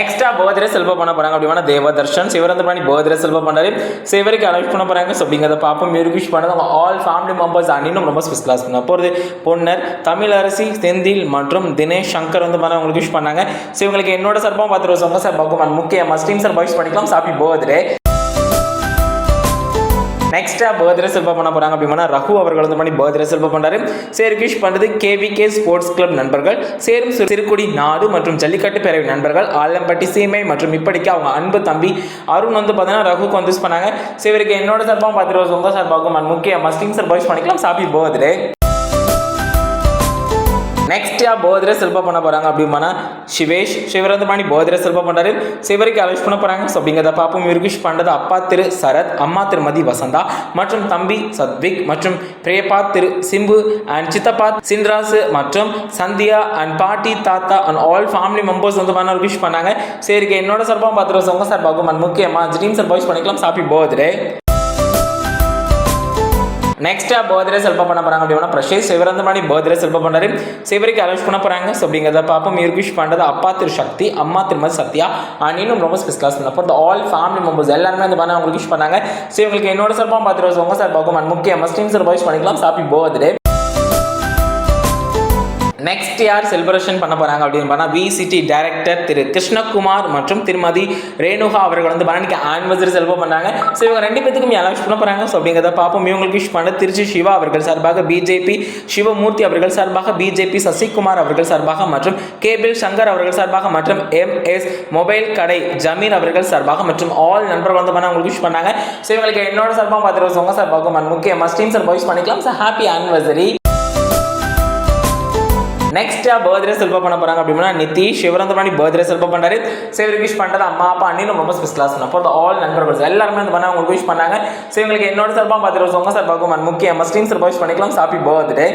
நெக்ஸ்டா போதிர செல்வ பண்ண போறாங்க அப்படின்னா தேவதர்ஷன் சிவரந்த பண்ணி போதிர செல்வ பண்ணாரு சிவருக்கு அலௌஸ் பண்ண போறாங்க. ஸோ அப்படிங்கிறத பார்ப்போம். விஷ் பண்ணது அவங்க ஆல் ஃபேமிலி மெம்பர்ஸ் அன்னினும் ரொம்ப ஸ்பெஷல் கிளாஸ் பண்ண போகிறது பொன்னர் தமிழரசி செந்தில் மற்றும் தினேஷ் சங்கர் வந்து பண்ண அவங்களுக்கு விஷ் பண்ணாங்க. ஸோ இவங்களுக்கு என்னோட சார்பாக பார்த்துருவோம் சொங்க சார் பகுமான் முக்கிய மஸ்டீம் சார் பாய்ஸ் பண்ணிக்கலாம். சாப்பி போதிரே நெக்ஸ்டா பர்த்டே செல்வா பண்ண போறாங்க அப்படின்னா ரகு அவர்கள் வந்து பண்ணி பர்த்டே செல்வா பண்றாரு? சேர் விஷ் பண்றது கேவிகே ஸ்போர்ட்ஸ் கிளப் நண்பர்கள் சேரும் சிறுகுடி நாடு மற்றும் ஜல்லிக்கட்டு பேரவை நண்பர்கள் ஆலம்பட்டி சீமை மற்றும் இப்படிக்கு அவங்க அன்பு தம்பி அருண் வந்து பார்த்தீங்கன்னா ரகுக்கு வந்து wish பண்ணாங்க. சிவருக்கு என்னோட சார்பாக பார்த்துருவோம் உங்க சார்பாகவும் முக்கிய மஸ்டிங் சார் பாய்ஸ் பண்ணிக்கலாம். சாப்பி பர்த்டே நெக்ஸ்ட் யா போதிர பண்ண போறாங்க அப்படின்னா சிவேஷ் சிவரந்தமணி போதிர சிறப்பாக பண்ணாரு சிவருக்கு அலோஸ் பண்ண போறாங்க. ஸோ அப்படிங்கிறத பார்ப்போம். இவருக்கு பண்றது அப்பா திரு சரத் அம்மா திருமதி வசந்தா மற்றும் தம்பி சத்விக் மற்றும் பிரியப்பா திரு சிம்பு அண்ட் சித்தப்பா சின்ராசு மற்றும் சந்தியா அண்ட் பாட்டி தாத்தா அண்ட் ஆல் ஃபேமிலி மெம்பர்ஸ் வந்து பண்ண விஷ் பண்ணாங்க. சரிக்கு என்னோட சார்பாக பார்த்துருவோம் உங்க சார் பார்க்கும் முக்கியமா ட்ரீம் சார் பாய்ஸ் பண்ணிக்கலாம். சாப்பி போதிரே. நெக்ஸ்ட்டாக பர்த்டே செல்ப பண்ண போகிறாங்க அப்படின்னா பிரஷேஷ் மாதிரி பர்த்டே செல்ப பண்ணுறாரு சிவருக்கு அலோஸ் பண்ண போகிறாங்க ஸோ அப்படிங்கிறத பார்ப்போம். இவருக்கு விஷ் பண்ணுறது அப்பா திரு சக்தி அம்மா திருமதி சத்யா அண்ட் இன்னும் ரொம்ப ஸ்பெஷல் கிளாஸ் பண்ண போகிறது ஆல் ஃபேமிலி மெம்பர்ஸ் எல்லாருமே அந்த பண்ண அவங்களுக்கு விஷ் பண்ணாங்க. ஸோ இவங்களுக்கு என்னோட சார்பாக பார்த்துருவோம் உங்க சார் பார்க்கும் முக்கிய மஸ்டிங் சார் பாய்ஸ் பண்ணிக்கலாம். ஹாப்பி பர்த்டே நெக்ஸ்ட் யார் செலிப்ரேஷன் பண்ண போறாங்க அப்படின்னு பார்த்தா விசிடி டைரக்டர் திரு கிருஷ்ணகுமார் மற்றும் திருமதி ரேணுகா அவர்கள் வந்து பன்னெண்டுக்கு ஆனிவர்சரி செலிப்ரேட் பண்ணாங்க. ஸோ இவங்க ரெண்டு பேத்துக்கும் அலௌன்ஸ் பண்ண போறாங்க? ஸோ அப்படிங்கிறத பார்ப்போம். இவங்களுக்கு விஷ் பண்ண திருச்சி சிவா அவர்கள் சார்பாக பிஜேபி சிவமூர்த்தி அவர்கள் சார்பாக பிஜேபி சசிகுமார் அவர்கள் சார்பாக மற்றும் கேபிள் சங்கர் அவர்கள் சார்பாக மற்றும் எம் எஸ் மொபைல் கடை ஜமீர் அவர்கள் சார்பாக மற்றும் ஆல் நண்பர்கள் வந்து பண்ண அவங்களுக்கு விஷ் பண்ணாங்க. ஸோ இவங்களுக்கு என்னோட சார்பாக பார்த்துருவோம் உங்க சார்பாக முக்கிய ஸ்டீம் சார் வாய்ஸ் பண்ணிக்கலாம். ஸோ ஹாப்பி ஆனிவர்சரி நெக்ஸ்ட்டாக பர்த்டே செல்ப பண்ண போறாங்க அப்படின்னா நிதிஷ் பண்ணி பர்த்டே செல்ப பண்றாரு. சரி விஷ் பண்றது அம்மா அப்பா அண்ணிலும் ரொம்ப ஸ்பெஷல் கிளாஸ் அப்போ ஆல் நண்பர்கள் எல்லாருமே வந்து பண்ண உங்களுக்கு விஷ் பண்ணாங்க. சரி இவங்களுக்கு என்னோட சார்பாக பார்த்துட்டு உங்க சார்பாக முக்கிய மஸ்டீம் சார் விஷ் பண்ணிக்கலாம். ஹாப்பி பர்த்டே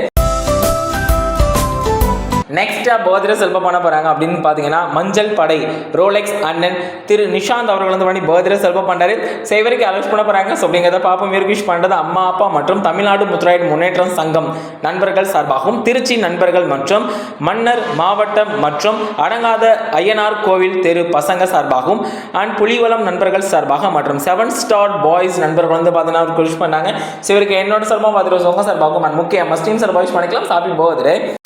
நெக்ஸ்ட்டாக பர்த்டே செல்ப பண்ண போகிறாங்க அப்படின்னு பார்த்தீங்கன்னா மஞ்சள் படை ரோலெக்ஸ் அண்ணன் திரு நிஷாந்த் அவர்கள் வந்து பண்ணி பர்த்டே செல்ப பண்ணுறாரு சைவருக்கு அலோஸ் பண்ண போகிறாங்க ஸோ அப்படிங்கிறத பாப்போம் இவருக்கு விஷ் அம்மா அப்பா மற்றும் தமிழ்நாடு முத்துராய்டு முன்னேற்றம் சங்கம் நண்பர்கள் சார்பாகவும் திருச்சி நண்பர்கள் மற்றும் மன்னர் மாவட்டம் மற்றும் அடங்காத ஐயனார் கோவில் தெரு பசங்க சார்பாகவும் அண்ட் புலிவலம் நண்பர்கள் சார்பாக மற்றும் செவன் ஸ்டார் பாய்ஸ் நண்பர்கள் வந்து பார்த்தீங்கன்னா அவருக்கு விஷ் பண்ணாங்க. ஸோ இவருக்கு என்னோட சார்பாக பார்த்துட்டு உங்க சார்பாகவும் அண்ட் முக்கிய மஸ்டீம் சார் பாய்ஸ் பண்ணிக்கலாம். சாப்பிட்டு போகுது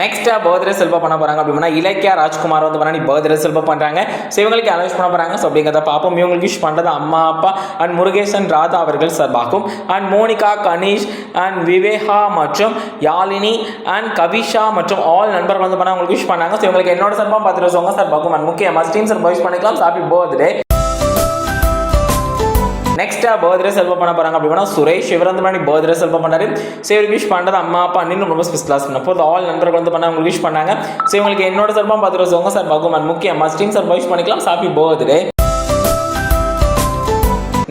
நெக்ஸ்ட்டாக பர்த்டே செல்வா பண்ண போகிறாங்க அப்படின்னா இலக்கியா ராஜ்குமார் வந்து பண்ணி பர்த்டே செல்வா பண்ணுறாங்க ஸோ இவங்களுக்கு அனௌன்ஸ் பண்ண போகிறாங்க ஸோ அப்படிங்கிறத பார்ப்போம். இவங்களுக்கு விஷ் பண்ணுறது அம்மா அப்பா அண்ட் முருகேசன் ராதா அவர்கள் சார்பாகும். And Monica Ganesh and Viveka மற்றும் யாழினி அண்ட் கவிஷா மற்றும் ஆல் நண்பர்கள் வந்து பண்ணால் உங்களுக்கு விஷ் பண்ணாங்க. ஸோ இவங்களுக்கு என்னோட சார்பாக பார்த்துட்டு சார் பார்க்கும் அண்ட் முக்கியமாக ஸ்டீம் சார் பாய்ஸ் பண்ணிக்கலாம். ஹாப்பி பர்த்டே நெக்ஸ்டா பர்த்டே செல்வ பண்ண போறாங்க அப்படின்னா சுரேஷ் சிவரந்தமணி பர்த்டே செல்வம் பண்ணாரு. ஸோ இவருக்கு விஷ் பண்ணது அம்மா அப்பா அண்ணன் ரொம்ப ஸ்பெஷல் கிளாஸ் பண்ண போது ஆல் நண்பர்கள் வந்து பண்ண அவங்களுக்கு விஷ் பண்ணாங்க. ஸோ இவங்களுக்கு என்னோட சார்பாக பார்த்துட்டு உங்க சார் பகுமான் முக்கியம் மஸ்டின் சார் விஷ் பண்ணிக்கலாம். ஹாப்பி பர்த்டே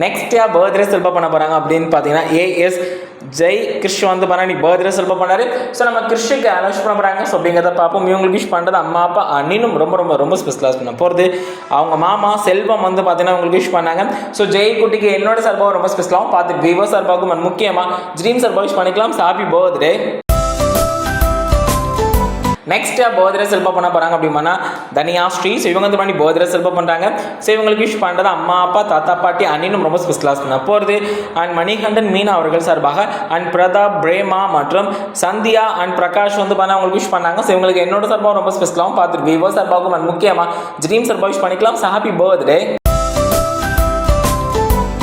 நெக்ஸ்ட் யா பர்த்டே செல்வம் பண்ண போறாங்க அப்படின்னு பார்த்தீங்கன்னா ஏஎஸ் ஜெய் கிறிஷ் வந்து பண்ணால் நீ பர்த்டே செல்ப பண்ணாரு. ஸோ நம்ம கிறிஷுக்கு அனௌன்ஸ் பண்ண போகிறாங்க ஸோ அப்படிங்கிறத பார்ப்போம். இவங்களுக்கு விஷ் பண்ணுறது அம்மா அப்பா அண்ணினும் ரொம்ப ரொம்ப ரொம்ப ஸ்பெஷலாக பண்ண போகிறது அவங்க மாமா செல்வம் வந்து பார்த்தீங்கன்னா உங்களுக்கு விஷ் பண்ணாங்க. ஸோ ஜெய் குட்டிக்கு என்னோட சார்பாக ரொம்ப ஸ்பெஷலாகவும் பார்த்து விவோ சார்பாகவும் முக்கியமாக ட்ரீம் சார்பாக விஷ் பண்ணிக்கலாம். ஹாப்பி பர்த்டே நெக்ஸ்ட்டாக போதிர செல்ப பண்ண போகிறாங்க அப்படின்னா தனியா ஸ்ரீ ஸோ இவங்க வந்து பண்ணி பர்த்டே செல்ப பண்ணுறாங்க ஸோ இவங்களுக்கு விஷ் பண்ணுறது அம்மா அப்பா தாத்தா பாட்டி அண்ணினும் ரொம்ப ஸ்பெஷலாக பண்ண போகிறது அண்ட் மணிகண்டன் மீனா அவர்கள் சார்பாக அண்ட் பிரதாப் பிரேமா மற்றும் சந்தியா அண்ட் பிரகாஷ் வந்து பண்ண அவங்களுக்கு விஷ் பண்ணாங்க. ஸோ இவங்களுக்கு என்னோட சார்பாக ரொம்ப ஸ்பெஷலாகவும் பார்த்துருக்கு. விவோ சார்பாகவும் அண்ட் முக்கியமாக ட்ரீம் சார்பாக விஷ் பண்ணிக்கலாம். Happy birthday